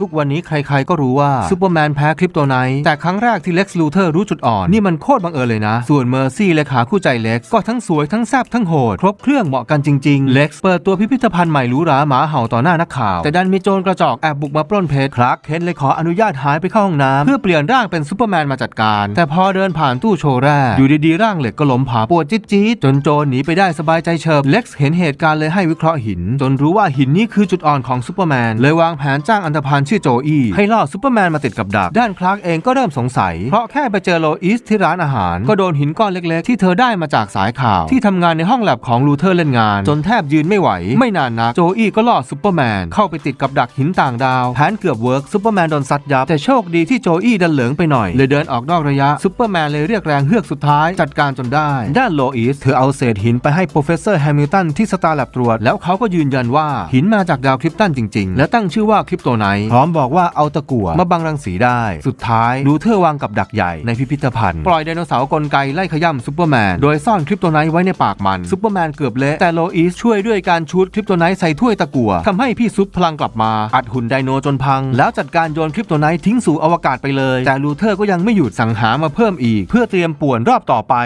ทุกวันนี้ใครๆก็รู้ว่าซูเปอร์แมนแพ้คริปโตไนท์แต่ครั้งแรกที่เล็กซ์ลูเทอร์รู้จุดอ่อน นี่มันโคตรบังเอิญเลยนะ ส่วนเมอร์ซี่เลขาคู่ใจเล็กซ์ก็ทั้งสวยทั้งแซ่บทั้งโหด ครบเครื่องเหมาะกันจริงๆ เล็กซ์เปิดตัวพิพิธภัณฑ์ใหม่หรูหราหมาเห่าต่อหน้านักข่าว แต่ดันมีโจรกระจอกแอบบุกมาปล้นเพชรคลาร์กเคนเลยขออนุญาตหายไปเข้าห้องน้ำเพื่อเปลี่ยนร่างเป็นซูเปอร์แมนมาจัดการ แต่พอเดินผ่านตู้โชว์แรกอยู่ดีๆร่างเหล็กก็ล้มผาปวดจี๊ดๆจนโจรหนีไปได้สบายใจเฉิบเล็กซ์เห็นเหตุการณ์เลยให้วิเคราะห์หิน จนรู้ว่าหินนี้คือจุดอ่อนของซูเปอร์แมนเลยวางแผนจ้างอันธพาลชื่อโจอี้ให้ล่อซูเปอร์แมนมาติดกับดัก ด้านคลาร์กเองก็เริ่มสงสัย เพราะแค่ไปเจอโลอิสที่ร้านอาหาร ก็โดนหินก้อนเล็กๆ ที่เธอได้มาจากสายข่าว ที่ทำงานในห้องแลบของลูเทอร์เล่นงาน จนแทบยืนไม่ไหว ไม่นานนักโจอี้ก็ล่อซูเปอร์แมนเข้าไปติดกับดักหินต่างดาวแผนเกือบเวิร์กซูเปอร์แมนโดนซัดยับแต่โชคดีที่โจอี้ดันเหลิงไปหน่อยเลยเดินออกนอกระยะซูเปอร์แมนเลยเรียกแรงเฮือกสุดท้ายจัดการจนได้ ด้านโลอิสเธอเอาเศษหินไปให้โปรเฟสเซอร์แฮมิลตันที่สตาร์แลบตรวจแล้วเขาก็ยืนยันว่าหินมาจากดาวคริปตันจริง ๆ และตั้งชื่อว่าคริปโตไนท์พร้อมบอกว่าเอาตะกั่วมาบังรังสีได้ สุดท้ายลูเทอวางกับดักใหญ่ในพิพิธภัณฑ์ ปล่อยไดโนเสาร์กลไกไล่ขย่ำซูเปอร์แมน โดยซ่อนคริปโตไนท์ไว้ในปากมันซูเปอร์แมนเกือบเละแต่โลอีสช่วยด้วยการชูดคริปโตไนท์ใส่ถ้วยตะกั่วทำให้พี่ซุปพลังกลับมา อัดหุ่นไดโนจนพัง แล้วจัดการโยนคริปโตไนท์ทิ้งสู่อวกาศไปเลย แต่ลูเทอร์ก็ยังไม่หยุดสังหามาเพิ่มอีก เพื่อเตรียมป่วนรอบต่อไป